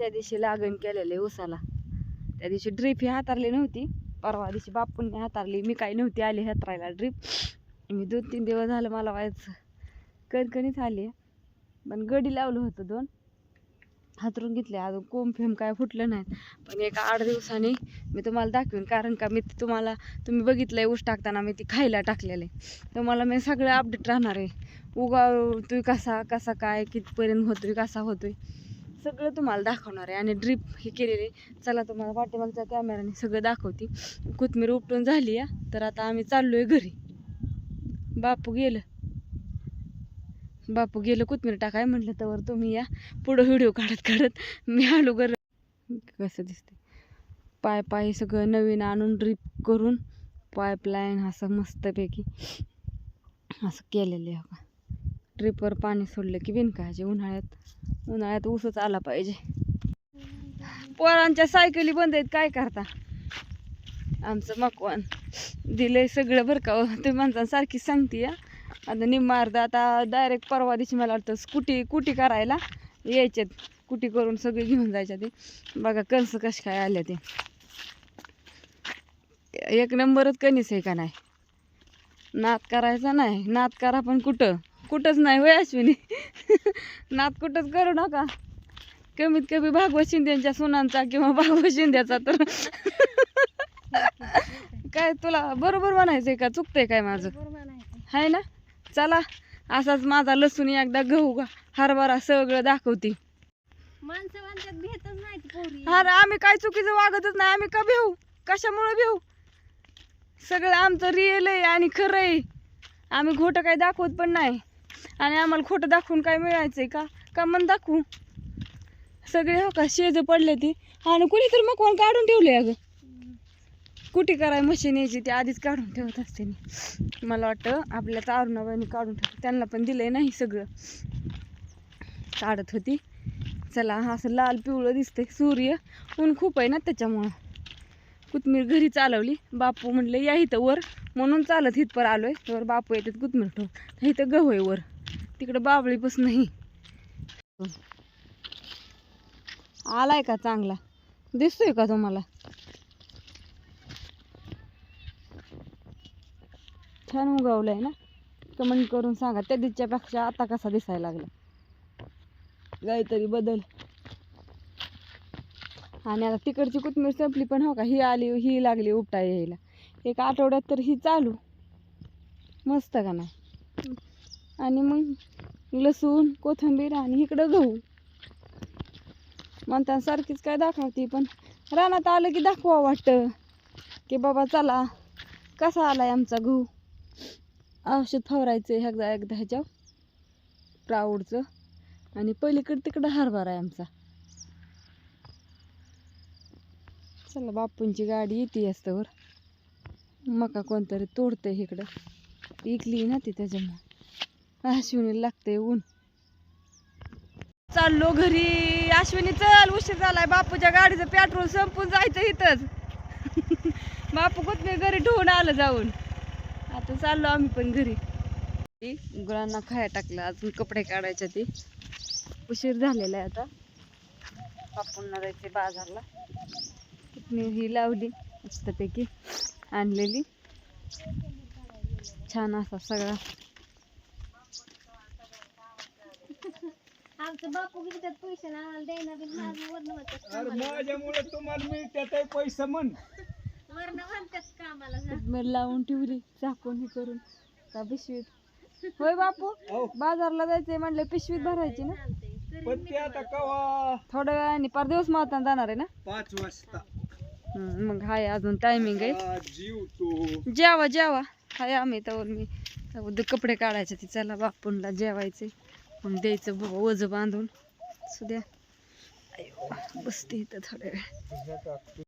त्या दिवशी लागण केलेले उसाला त्या दिवशी ड्रीप ही हातारली नव्हती. परवा दिवशी बापूंनी हातारली. मी काही नव्हती आली हातरायला ड्रीप मी दोन तीन दिवस झालं मला व्हायचं. कणकणीच आली. पण गडी लावलं होतं दोन. हातरून घेतले. अजून कोंब फेम काय फुटलं नाही. पण एका आठ दिवसांनी मी तुम्हाला दाखवेन. कारण का मी तुम्हाला तुम्ही बघितलंय ऊस टाकताना मी ती खायला टाकलेलं. आहे तुम्हाला मी सगळं अपडेट राहणार आहे. उगावतोय कसा कसा काय कितपर्यंत होतोय कसा होतोय? सगळं तुम्हाला दाखवणार आहे. आणि ड्रीप हे केलेली चला तुम्हाला पाठीमागच्या कॅमेराने सगळं दाखवते. कोथमीर उपटून झाली या तर आता आम्ही चाललोय घरी. बापू गेलं. बापू गेलं कोथमीर टाकाय म्हटलं तर तुम्ही या. पुढं व्हिडिओ काढत काढत मी आलो घर. कसं दिसते पाय पाय सगळं नवीन आणून ड्रीप करून पाईपलाईन असं मस्तपैकी असं केलेलं आहे. बघा ड्रीपवर पाणी सोडलं की बिनकायचे उन्हाळ्यात. उन्हाळ्यात ऊसच आला पाहिजे. पोरांच्या सायकली बंद आहेत काय करता? आमचं मकवान दिलंय सगळं बरं का तुम्ही ते सारखी सांगते या आता निम्मा आता डायरेक्ट परवा दिवशी मला वाटतं स्कूटी कुटी करायला यायच्यात कुटी करून सगळी घेऊन जायच्या ते. बघा कणसं कसे काय आल्या ते. एक नंबरच कणीस आहे का नाही? नात करायचा नाही. नात करा पण कुठं? कुठंच नाही होय अश्विनी. नात कुठंच करू नका. कमीत कमी भागवत शिंदेच्या सुनांचा किंवा भागवत शिंद्याचा तर. काय तुला बरोबर म्हणायचंय का? चुकतंय काय माझं? आहे ना? चला असाच माझा लसूण एकदा गहू हरभरा सगळं दाखवते. अरे आम्ही काय चुकीचं वागतच नाही. आम्ही का भेऊ? कशामुळे भेऊ? सगळं आमचं रिअल आहे आणि खरं आहे. आम्ही खोटं काही दाखवत पण नाही. आणि आम्हाला खोटं दाखवून काय मिळायचंय का? का मन दाखवू? सगळे हो का? शेज पडले ती. आणि कुणीतरी मग कोण काढून ठेवले अगं. कुठे कराय मशीन यायची ती? आधीच काढून ठेवत असते मी मला वाटतं आपल्या तारुणाबाईंनी काढून ठेवत त्यांना पण दिलंय नाही सगळं. काढत होती. चला असं लाल पिवळं दिसतंय. सूर्य ऊन खूप आहे ना त्याच्यामुळं. कोथमीर घरी चालवली. बापू म्हणलं या इथं वर. म्हणून चालत इथपर आलोय. तर बापू येतात कोथमीर ठेव इथं गहू आहे वर. तिकडं बाबळीपासून नाही आलाय का चांगला? दिसतोय का तुम्हाला? छान उगवलंय ना? कमेंट करून सांगा. त्या दिच्यापेक्षा आता कसा दिसायला लागला? काहीतरी बदल. आणि आता तिकडची कोथमीर संपली पण हो का? ही आली ही लागली उपटा यायला एक आठवड्यात तर ही चालू. मस्त का नाही? आणि मग लसूण कोथिंबीर आणि इकडं गहू. म्हणतासारखीच काय दाखवते पण रानात आलं की दाखवा वाटतं. की बाबा चला कसा आलाय आमचा गहू? औषध फवारायचं एकदा एकदा ह्याच्या प्राऊडचं. आणि पलीकडे तिकडं हरभरा आहे आमचा. चला बापूंची गाडी येते असतावर मका कोणतरी तोडतंय इकडं. इकली ना ती त्याच्यामुळे. अश्विनी लागतंय ऊन. चाललो घरी. अश्विनी चल उशीर झालाय. बापूच्या गाडीचं पेट्रोल संपून जायचं इथंच. बापू कुठे घरी ठेवून आलं जाऊन. आता चाललो आम्ही पण घरी. गुरांना खाया टाकलं अजून कपडे काढायचे ते. उशीर झालेला आहे आता. बापूंना जायचे बाजारला. मी ही लावली मस्तपैकी आणलेली. छान असा सगळा आमचं बापू किती त्यात पैसे ना आम्हाला द्यायला बी माझं वर्ण म्हणतात अरे माझ्यामुळे तुम्हाला मिळतात पैसा म्हण. वर्ण म्हणतात कामाला जा. मीठ लावून ठेवली झाकून हे करून. का पिशवीत? होय बापू अहो बाजारला जायचंय म्हणलं पिशवीत भरायची ना? चालतंय. पण ते आता कवा? थोड्या वेळाने पर दिवस मावताना जाणार आहे ना? पाच वाजता. हम्म, मग हाय अजून टायमिंग आहे. हा, जीव तो. जेवा जेवा. हाय आम्ही तर मी तर कपडे काढायचे ती. चला बापूंला जेवायचे मग द्यायचं ओझं बांधून. सुद्या. बसते इथं थोड्या वेळ.